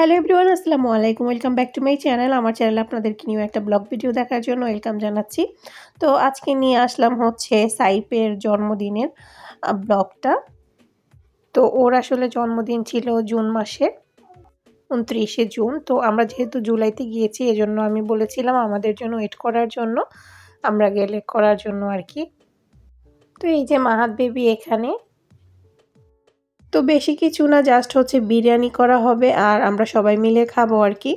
Hello everyone আসসালামু আলাইকুম। Welcome back to my channel আমার চ্যানেলে আপনাদেরকে নিয়ে একটা ব্লগ ভিডিও দেখার জন্য ওয়েলকাম জানাচ্ছি। তো আজকে নিয়ে আসলাম হচ্ছে সাইপের জন্মদিনের ব্লগটা তো ওর আসলে জন্মদিন ছিল জুন মাসে, উনত্রিশে জুন। তো আমরা যেহেতু জুলাইতে গিয়েছি, এজন্য আমি বলেছিলাম আমাদের জন্য ওয়েট করার জন্য। আমরা গেলে করার জন্য আর কি। তো এই যে মাহাত বেবি এখানে তো বেশি কিছু না জাস্ট হচ্ছে বিরিয়ানি করা হবে আর আমরা সবাই মিলে খাব আর কি।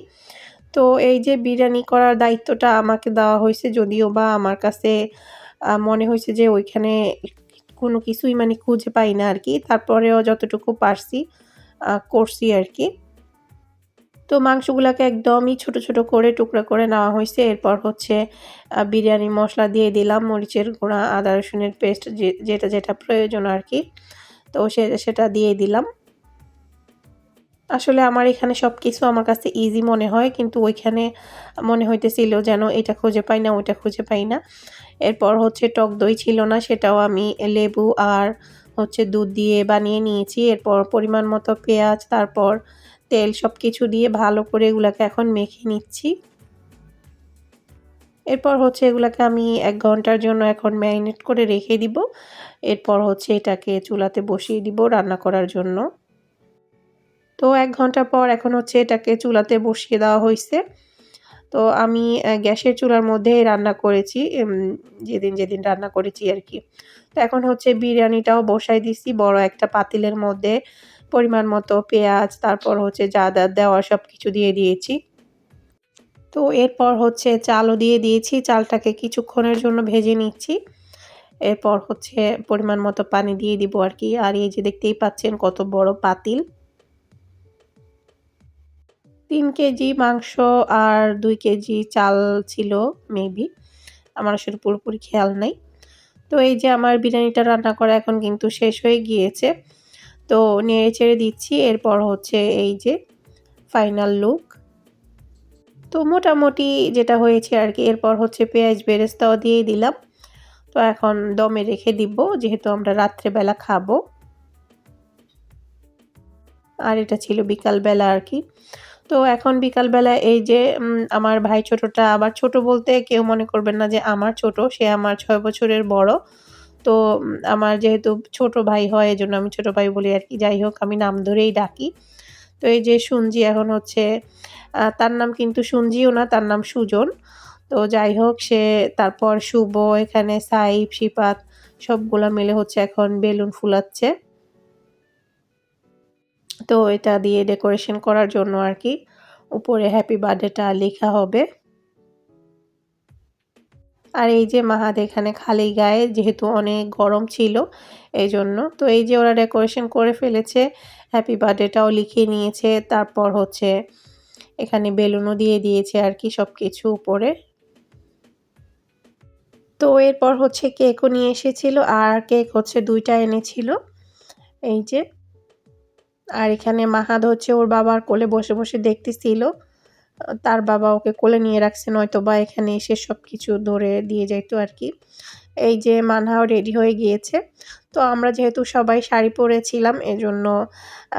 তো এই যে বিরিয়ানি করার দায়িত্বটা আমাকে দেওয়া হয়েছে, যদিও বা আমার কাছে মনে হয়েছে যে ওইখানে কোনো কিছুই মানে খুঁজে পাই না আর কি। তারপরেও যতটুকু পারছি করছি আর কি। তো মাংসগুলোকে একদমই ছোট ছোট করে টুকরা করে নেওয়া হয়েছে। এরপর হচ্ছে বিরিয়ানি মশলা দিয়ে দিলাম, মরিচের গুঁড়া, আদা রসুনের পেস্ট যেটা যেটা প্রয়োজন আর কি। তো সে, সেটা দিয়ে দিলাম। আসলে আমার এখানে সব কিছু আমার কাছে ইজি মনে হয়, কিন্তু ওইখানে মনে হইতেছিল যেন এটা খুঁজে পাই না, ওইটা খুঁজে পাই না। এরপর হচ্ছে টক দই ছিল না, সেটাও আমি লেবু আর হচ্ছে দুধ দিয়ে বানিয়ে নিয়েছি। এরপর পরিমাণ মতো পেঁয়াজ, তারপর তেল সব কিছু দিয়ে ভালো করে এগুলাকে এখন মেখে নিচ্ছি। এরপর হচ্ছে এগুলাকে আমি এক ঘণ্টার জন্য এখন ম্যারিনেট করে রেখে দিব। এরপর হচ্ছে এটাকে চুলাতে বসিয়ে দিব রান্না করার জন্য। তো এক ঘণ্টা পর এখন হচ্ছে এটাকে চুলাতে বসিয়ে দেওয়া হয়েছে তো আমি গ্যাসের চুলার মধ্যে রান্না করেছি যেদিন যেদিন রান্না করেছি আর কি। তো এখন হচ্ছে বিরিয়ানিটাও বসাই দিছি, বড় একটা পাতিলের মধ্যে পরিমাণ মতো পেঁয়াজ, তারপর হচ্ছে যা দেওয়া সব কিছু দিয়ে দিয়েছি। তো এরপর হচ্ছে চালও দিয়ে দিয়েছি, চালটাকে কিছুক্ষণের জন্য ভেজে নিচ্ছি। এরপর হচ্ছে পরিমাণ মতো পানি দিয়ে দিব আর কি। আর এই যে দেখতেই পাচ্ছেন কত বড় পাতিল। তিন কেজি মাংস আর দুই কেজি চাল ছিল মেবি আমার আসলে পুরোপুরি খেয়াল নেই। তো এই যে আমার বিরিয়ানিটা রান্না করা এখন কিন্তু শেষ হয়ে গিয়েছে। তো নেড়ে চেড়ে দিচ্ছি। এরপর হচ্ছে এই যে ফাইনাল লুক তো মোটামুটি যেটা হয়েছে আর কি এরপর হচ্ছে পেঁয়াজ বেরেস্তাও দিয়ে দিলাম। তো এখন দমে রেখে দিব, যেহেতু আমরা রাত্রেবেলা খাব। আর এটা ছিল বিকালবেলা আর কি তো এখন বিকালবেলা এই যে আমার ভাই ছোটটা আবার ছোট বলতে কেউ মনে করবেন না যে আমার ছোট, সে আমার ছয় বছরের বড়। তো আমার যেহেতু ছোট ভাই হয় এই জন্য আমি ছোট ভাই বলি আর কি যাই হোক, আমি নাম ধরেই ডাকি। তো এই যে শুনজি এখন হচ্ছে তার নাম কিন্তু শুনজিও না, তার নাম সুজন। তো যাই হোক, সে তারপর শুভ, এখানে সাইফ, শিপাত, সবগুলা মিলে হচ্ছে এখন বেলুন ফুলাচ্ছে। তো এটা দিয়ে ডেকোরেশন করার জন্য আর কি উপরে হ্যাপি বার্থডেটা লেখা হবে। আর এই যে মাহাদ এখানে খালি গায়ে, যেহেতু অনেক গরম ছিল এই জন্য তো এই যে ওরা ডেকোরেশন করে ফেলেছে, হ্যাপি বার্থডেটাও লিখে নিয়েছে, তারপর হচ্ছে এখানে বেলুনও দিয়ে দিয়েছে আর কি সব কিছু উপরে। তো এরপর হচ্ছে কেকও নিয়ে এসেছিল আর কেক হচ্ছে দুইটা এনেছিল। এই যে। আর এখানে মাহাদ হচ্ছে ওর বাবার কোলে বসে বসে দেখতেছিল। তার বাবা ওকে কোলে নিয়ে রাখছে নয়তো বা এখানে এসে সব কিছু ধরে দিয়ে যাইতো আর কি। এই যে মানহাও রেডি হয়ে গিয়েছে। তো আমরা যেহেতু সবাই শাড়ি পরেছিলাম, এজন্য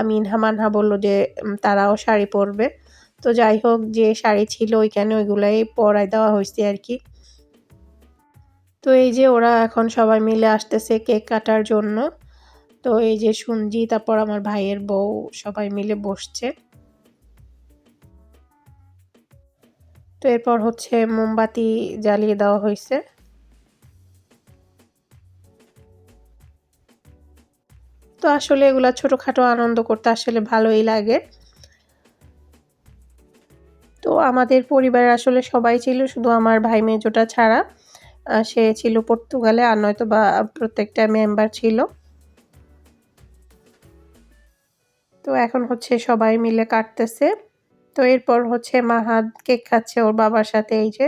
মিনহা মানহা বলল যে তারাও শাড়ি পরবে। তো যাই হোক, যে শাড়ি ছিল ওইখানে ওইগুলাই পরাই দেওয়া হয়েছে আর কি। তো এই যে ওরা এখন সবাই মিলে আসতেছে কেক কাটার জন্য। তো এই যে শুনজি তারপর আমার ভাইয়ের বউ সবাই মিলে বসছে। তো এরপর হচ্ছে মোমবাতি জ্বালিয়ে দেওয়া হয়েছে। তো আসলে এগুলা ছোটোখাটো আনন্দ করতে আসলে ভালোই লাগে। আমাদের পরিবারে আসলে সবাই ছিল, শুধু আমার ভাই মেজোটা ছাড়া। সে ছিল পর্তুগালে আর নয়তো বা প্রত্যেকটা মেম্বার ছিল। তো এখন হচ্ছে সবাই মিলে কাটতেছে। তো এরপর হচ্ছে মাহাদ কেক খাচ্ছে ওর বাবার সাথে, এই যে।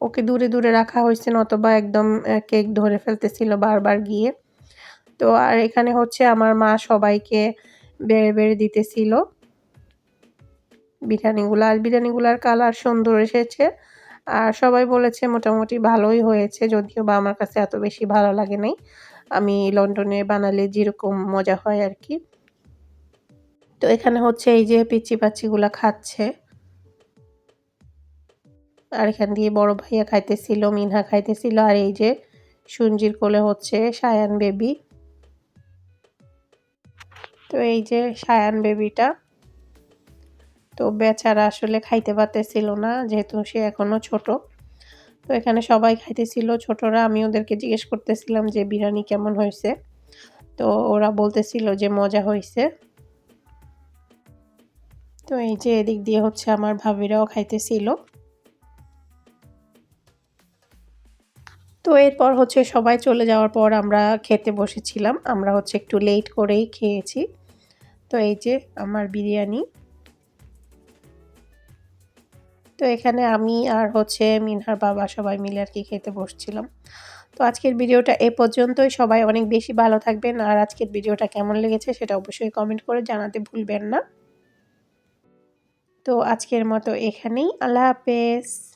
ওকে দূরে দূরে রাখা হয়েছে, নতবা একদম কেক ধরে ফেলতেছিল বারবার গিয়ে। তো আর এখানে হচ্ছে আমার মা সবাইকে বেড়ে বেড়ে দিতেছিল। বিরিয়ানিগুলো, আর বিরিয়ানিগুলার কালার সুন্দর এসেছে। আর সবাই বলেছে মোটামুটি ভালোই হয়েছে, যদিও বা আমার কাছে এত বেশি ভালো লাগে নাই। আমি লন্ডনে বানালে যেরকম মজা হয় আর কি। তো এখানে হচ্ছে এই যে পিচ্ছি পাচ্ছিগুলা খাচ্ছে। আর এখান দিয়ে বড় ভাইয়া খাইতেছিল, মিনহা খাইতেছিল, আর এই যে সুঞ্জির কোলে হচ্ছে সায়ান বেবি। তো এই যে সায়ান বেবিটা, তো বেচারা আসলে খাইতে পারতেছিল না, যেহেতু সে এখনও ছোট। তো এখানে সবাই খাইতেছিল, ছোটরা, আমি ওদেরকে জিজ্ঞেস করতেছিলাম যে, বিরিয়ানি কেমন হয়েছে? তো ওরা বলতেছিল যে, মজা হয়েছে। তো এই যে এদিক দিয়ে হচ্ছে আমার ভাবিরাও খাইতেছিল। তো এরপর হচ্ছে সবাই চলে যাওয়ার পর আমরা খেতে বসেছিলাম। আমরা হচ্ছে একটু লেট করেই খেয়েছি। তো এই যে আমার বিরিয়ানি। তো এখানে আমি আর হচ্ছে মিনহার বাবা সবাই মিলে আর কি খেতে বসছিলাম। তো আজকের ভিডিওটা এ পর্যন্তই। সবাই অনেক বেশি ভালো থাকবেন। আর আজকের ভিডিওটা কেমন লেগেছে সেটা অবশ্যই কমেন্ট করে জানাতে ভুলবেন না। তো আজকের মতো এখানেই। আল্লাহ হাফেজ।